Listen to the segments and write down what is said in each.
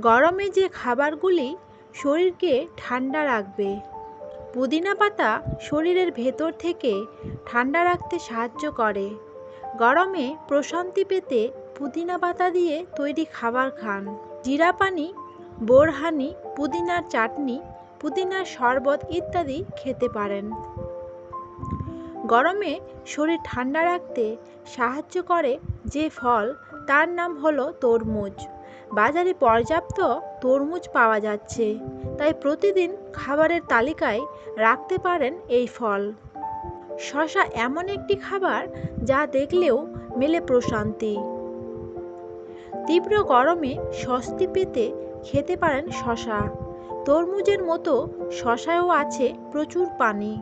গরমে যে খাবারগুলি শরীরকে ঠান্ডা রাখবে। পুদিনা পাতা শরীরের ভেতর থেকে ঠান্ডা রাখতে সাহায্য করে। গরমে প্রশান্তি পেতে পুদিনা পাতা দিয়ে তৈরি খাবার খান। জিরা পানি, বোরহানি, পুদিনার চাটনি, পুদিনার শরবত ইত্যাদি খেতে পারেন। গরমে শরীর ঠান্ডা রাখতে সাহায্য করে যে ফল, তার নাম হলো তরমুজ। বাজারে পর্যাপ্ত তরমুজ পাওয়া যাচ্ছে। তাই প্রতিদিন খাবারের তালিকায় রাখতে পারেন এই ফল। শশা এমন একটি খাবার যা দেখলেও মেলে প্রশান্তি। তীব্র গরমে স্বস্তি পেতে খেতে পারেন শশা। তরমুজের মতো শশায়ও আছে প্রচুর পানি।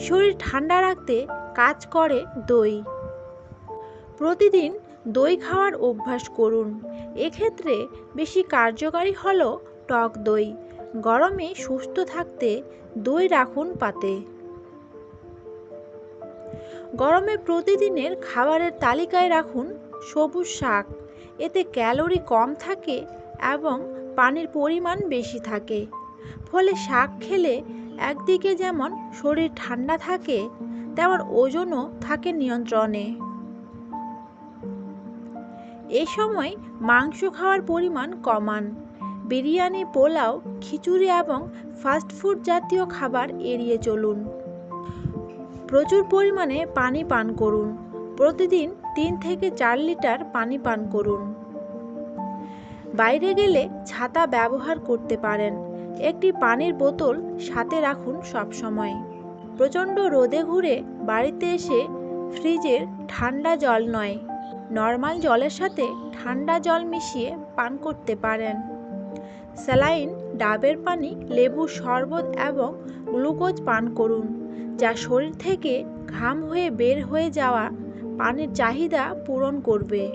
শরীর ঠান্ডা রাখতে কাজ করে দই। প্রতিদিন দই খাওয়ার অভ্যাস করুন। এক্ষেত্রে বেশি কার্যকারী হলো টক দই। গরমে সুস্থ থাকতে দই রাখুন পাতে। গরমে প্রতিদিনের খাবারের তালিকায় রাখুন সবুজ শাক। এতে ক্যালোরি কম থাকে এবং পানির পরিমাণ বেশি থাকে। ফলে শাক খেলে একদিকে যেমন শরীর ঠান্ডা থাকে, তেমন ওজনও থাকে নিয়ন্ত্রণে। এ সময় মাংস খাওয়ার পরিমাণ কমান। বিরিয়ানি, পোলাও, খিচুড়ি এবং ফাস্টফুড জাতীয় খাবার এড়িয়ে চলুন। প্রচুর পরিমাণে পানি পান করুন। প্রতিদিন তিন থেকে চার লিটার পানি পান করুন। বাইরে গেলে ছাতা ব্যবহার করতে পারেন। একটি পানির বোতল সাথে রাখুন সবসময়। প্রচণ্ড রোদে ঘুরে বাড়িতে এসে ফ্রিজের ঠান্ডা জল নয়। নর্মাল জলের সাথে ঠান্ডা জল মিশিয়ে পান করতে পারেন। স্যালাইন, ডাবের পানি, লেবু শরবত এবং গ্লুকোজ পান করুন, যা শরীর থেকে ঘাম হয়ে বের হয়ে যাওয়া পানির চাহিদা পূরণ করবে।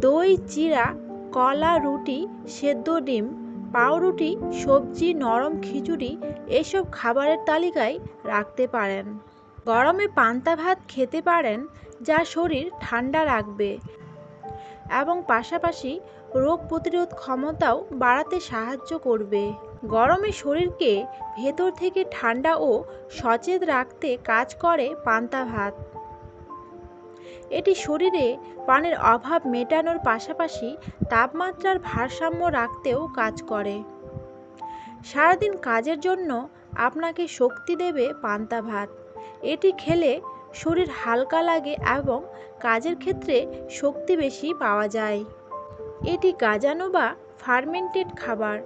দই চিরা কলা, রুটি, সেদ্ধ ডিম, পাউরুটি, সবজি, নরম খিচুড়ি, এসব খাবারের তালিকায় রাখতে পারেন। গরমে পান্তা ভাত খেতে পারেন যা শরীর ঠান্ডা রাখবে। এবং পাশাপাশি রোগ প্রতিরোধ ক্ষমতাও বাড়াতে সাহায্য করবে। গরমে শরীরকে ভেতর থেকে ঠান্ডা ও সচেত রাখতে কাজ করে পান্তা ভাত। এটি শরীরে পানির অভাব মেটানোর পাশাপাশি তাপমাত্রার ভারসাম্য রাখতেও কাজ করে। সারাদিন কাজের জন্য আপনাকে শক্তি দেবে পান্তা ভাত। এটি খেলে শরীর হালকা লাগে এবং কাজের ক্ষেত্রে শক্তি বেশি পাওয়া যায়। এটি গাজানো বা ফার্মেন্টেড খাবার।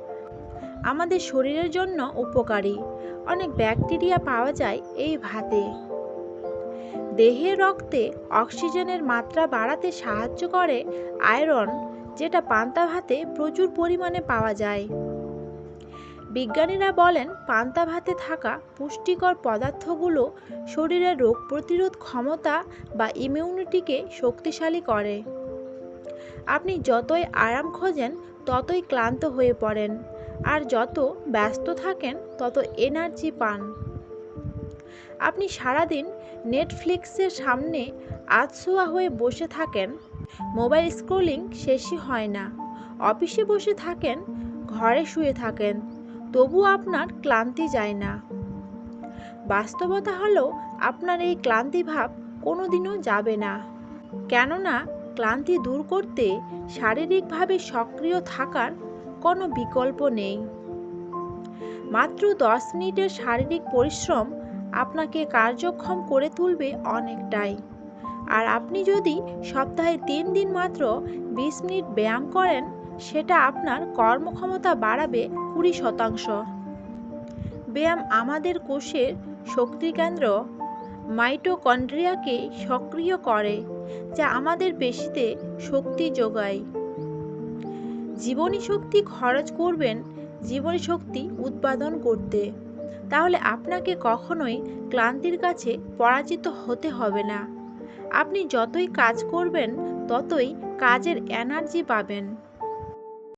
আমাদের শরীরের জন্য উপকারী। অনেক ব্যাকটেরিয়া পাওয়া যায় এই ভাতে। দেহের রক্তে অক্সিজেনের মাত্রা বাড়াতে সাহায্য করে আয়রন, যেটা পান্তা ভাতে প্রচুর পরিমাণে পাওয়া যায়। বিজ্ঞানীরা বলেন, পান্তা ভাতে থাকা পুষ্টিকর পদার্থগুলো শরীরের রোগ প্রতিরোধ ক্ষমতা বা ইমিউনিটিকে শক্তিশালী করে। আপনি যতই আরাম খোঁজেন, ততই ক্লান্ত হয়ে পড়েন। আর যত ব্যস্ত থাকেন, তত এনার্জি পান। আপনি সারাদিন নেটফ্লিক্সের সামনে আধশোয়া হয়ে বসে থাকেন। মোবাইল স্ক্রোলিং শেষই হয় না। অফিসে বসে থাকেন, ঘরে শুয়ে থাকেন। তবু আপনার ক্লান্তি যায় না। বাস্তবতা হলো, আপনার এই ক্লান্তি ভাব কোনোদিনও যাবে না। কেননা, ক্লান্তি দূর করতে শারীরিকভাবে সক্রিয় থাকার কোনো বিকল্প নেই। মাত্র দশ মিনিটের শারীরিক পরিশ্রম আপনাকে কার্যক্ষম করে তুলবে অনেকটাই। আর আপনি যদি সপ্তাহে তিন দিন মাত্র বিশ মিনিট ব্যায়াম করেন, সেটা আপনার কর্মক্ষমতা বাড়াবে কুড়ি শতাংশ। ব্যায়াম আমাদের কোষের শক্তিকেন্দ্র মাইটোকন্ড্রিয়াকে সক্রিয় করে, যা আমাদের পেশিতে শক্তি যোগায়। জীবনী শক্তি খরচ করবেন জীবনী শক্তি উৎপাদন করতে। তাহলে আপনাকে কখনোই ক্লান্তির কাছে পরাজিত হতে হবে না। আপনি যতই কাজ করবেন, ততই কাজের এনার্জি পাবেন।